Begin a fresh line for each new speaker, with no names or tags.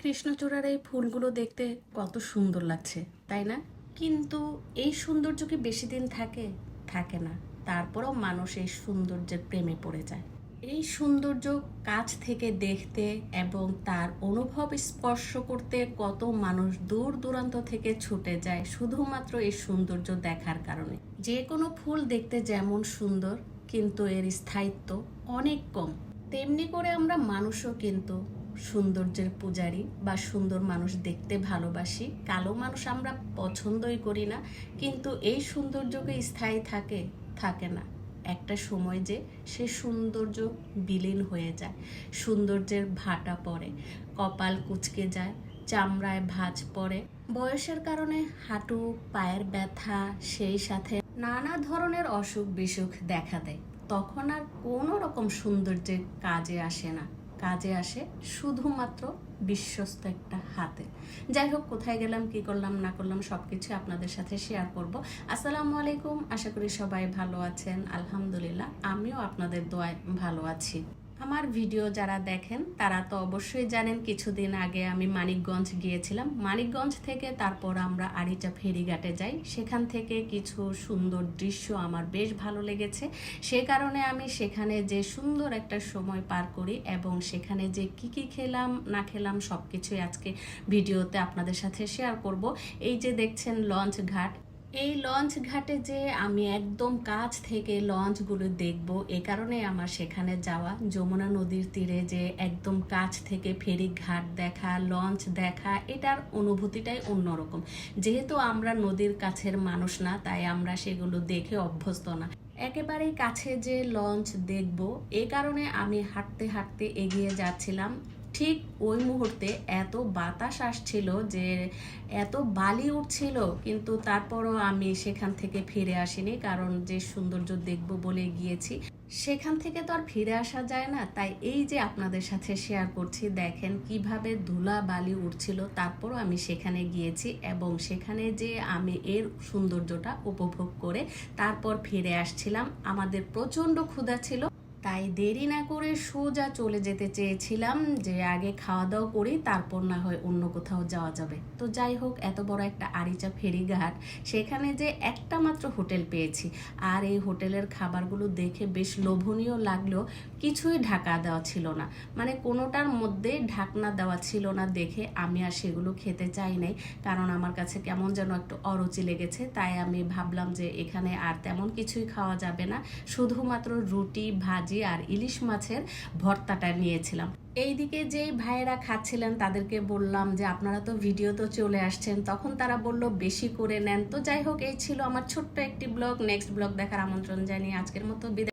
কৃষ্ণচূড়ার এই ফুলগুলো দেখতে কত সুন্দর লাগছে, তাই না? কিন্তু এই সৌন্দর্য কি বেশি দিন থাকে? থাকে না। তারপরও মানুষ এই সৌন্দর্যের প্রেমে পড়ে যায়। এই সৌন্দর্য কাছ থেকে দেখতে এবং তার অনুভব স্পর্শ করতে কত মানুষ দূর দূরান্ত থেকে ছুটে যায় শুধুমাত্র এই সৌন্দর্য দেখার কারণে। যে কোনো ফুল দেখতে যেমন সুন্দর, কিন্তু এর স্থায়িত্ব অনেক কম। তেমনি করে আমরা মানুষও কিন্তু সৌন্দর্যের পূজারী বা সুন্দর মানুষ দেখতে ভালোবাসি। কালো মানুষ আমরা পছন্দই করি না, কিন্তু এই সৌন্দর্যকে স্থায়ী থাকে থাকে না। একটা সময় যে সে সৌন্দর্য বিলীন হয়ে যায়, সৌন্দর্যের ভাটা পড়ে, কপাল কুচকে যায়, চামড়ায় ভাঁজ পড়ে। বয়সের কারণে হাঁটু, পায়ের ব্যথা, সেই সাথে নানা ধরনের অসুখ বিসুখ দেখা দেয়। তখন আর কোনো রকম সৌন্দর্যের কাজে আসে না। কাজে আসে শুধুমাত্র বিশ্বস্ত একটা হাতে। যাই হোক, কোথায় গেলাম, কি করলাম, না করলাম সব কিছু আপনাদের সাথে শেয়ার করব। আসসালামু আলাইকুম, আশা করি সবাই ভালো আছেন। আলহামদুলিল্লাহ, আমিও আপনাদের দোয়ায় ভালো আছি। আমার ভিডিও যারা দেখেন, তারা তো অবশ্যই জানেন কিছুদিন আগে আমি মানিকগঞ্জ গিয়েছিলাম। মানিকগঞ্জ থেকে তারপর আমরা আরিচা ফেরিঘাটে যাই। সেখান থেকে কিছু সুন্দর দৃশ্য আমার বেশ ভালো লেগেছে। সে কারণে আমি সেখানে যে সুন্দর একটা সময় পার করি এবং সেখানে যে কি কি খেলাম, না খেলাম সব কিছুই আজকে ভিডিওতে আপনাদের সাথে শেয়ার করব। এই যে দেখছেন লঞ্চ ঘাট এই লঞ্চ ঘাটে যে আমি একদম কাছ থেকে লঞ্চগুলো দেখব, এ কারণে আমার সেখানে যাওয়া, যমুনা নদীর তীরে যে একদম কাছ থেকে ফেরি ঘাট দেখা লঞ্চ দেখা, এটার অনুভূতিটাই অন্যরকম। যেহেতু আমরা নদীর কাছের মানুষ না, তাই আমরা সেগুলো দেখে অভ্যস্ত না। একেবারেই কাছে যে লঞ্চ দেখব, এ কারণে আমি হাঁটতে হাঁটতে এগিয়ে যাচ্ছিলাম। ঠিক ওই মুহূর্তে এত বাতাস আসছিল যে এত বালি উঠছিল, কিন্তু তারপরও আমি সেখান থেকে ফিরে আসিনি, কারণ যে সৌন্দর্য দেখব বলে গিয়েছি, সেখান থেকে তো আর ফিরে আসা যায় না। তাই এই যে আপনাদের সাথে শেয়ার করছি, দেখেন কীভাবে ধুলা বালি উঠছিল, তারপরও আমি সেখানে গিয়েছি এবং সেখানে যে আমি এর সৌন্দর্যটা উপভোগ করে তারপর ফিরে আসছিলাম। আমাদের প্রচণ্ড ক্ষুধা ছিল দেরি না করে সোজা চলে যেতে চেয়েছিলাম যে আগে খাওয়া দাওয়া করি, তারপর না হয় অন্য কোথাও যাওয়া যাবে। তো যাই হোক, এত বড় একটা আরিচা ফেরিঘাট, সেখানে যে একটা মাত্র হোটেল পেয়েছি। আর এই হোটেলের খাবারগুলো দেখে বেশ লোভনীয় লাগলেও কিছুই ঢাকা দেওয়া ছিল না। মানে কোনোটার মধ্যে ঢাকনা দেওয়া ছিল না দেখে আমি আর সেগুলো খেতে চাই নাই, কারণ আমার কাছে কেমন যেন একটু অরুচি লেগেছে। তাই আমি ভাবলাম যে এখানে আর তেমন কিছুই খাওয়া যাবে না, শুধুমাত্র রুটি, ভাজি আর ইলিশ মাছের ভর্তাটা নিয়েছিলাম। এইদিকে যেই ভাইয়েরা খাচ্ছিলেন তাদেরকে বললাম যে, আপনারা তো ভিডিও তো চলে আসছেন। তখন তারা বলল, বেশি করে নেন। তো যাই হোক, এই ছিল আমার ছোট্ট একটি ব্লগ। নেক্সট ব্লগ দেখার আমন্ত্রণ জানিয়ে আজকের মতো বিদায়।